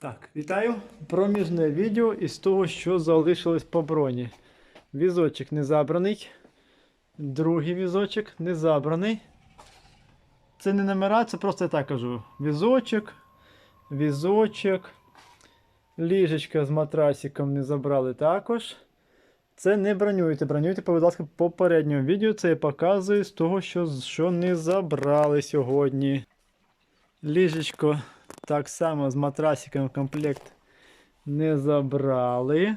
Так, вітаю. Проміжне відео із того, що залишилось по броні. Візочок не забраний. Другий візочок не забраний. Це не номера, це просто я так кажу. Візочок, візочок. Ліжечка з матрасиком не забрали також. Це не бронюйте. Бронюйте, будь ласка, в попередньому відео. Це я показую з того, що, що не забрали сьогодні. Ліжечко так само з матрасиком в комплект не забрали.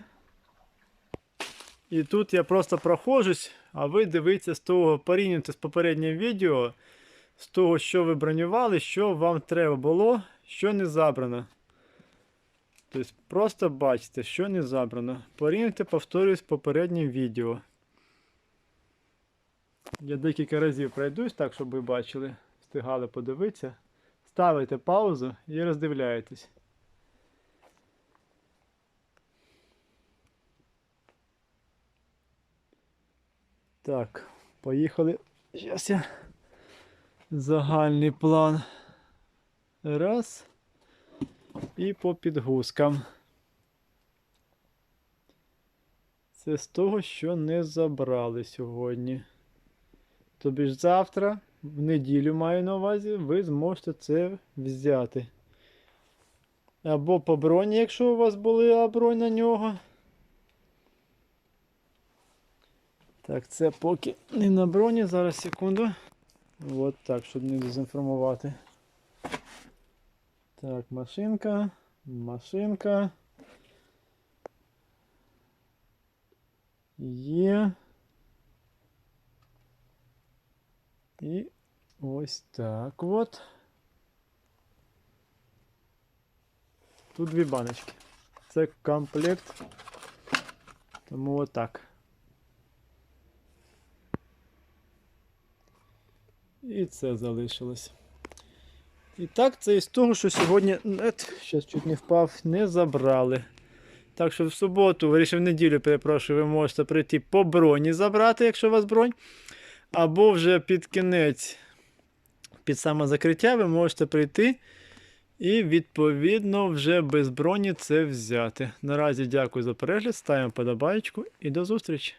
І тут я просто проходжусь, а ви дивіться з того, порівнюйте з попереднім відео, з того, що ви бронювали, що вам треба було, що не забрано. Тобто просто бачите, що не забрано. Порівнюйте, повторюсь, з попереднім відео. Я декілька разів пройдусь так, щоб ви бачили, встигали подивитися. Ставите паузу і роздивляєтесь. Так, поїхали. Зараз я загальний план. Раз. І по підгузкам. Це з того, що не забрали сьогодні. Тобі ж завтра, в неділю маю на увазі, ви зможете це взяти. Або по броні, якщо у вас була бронь на нього. Так, це поки не на броні, зараз секунду. От так, щоб не дезінформувати. Так, машинка, машинка. Є. І ось так от. Тут дві баночки. Це комплект. Тому отак. І це залишилось. І так, це із того, що сьогодні. Ет, щас чуть не впав, не забрали. Так що в суботу, вирішив в неділю, перепрошую, ви можете прийти по броні забрати, якщо у вас бронь. Або вже під кінець, під саме закриття, ви можете прийти і, відповідно, вже без броні це взяти. Наразі дякую за перегляд, ставимо подобаєчку і до зустрічі!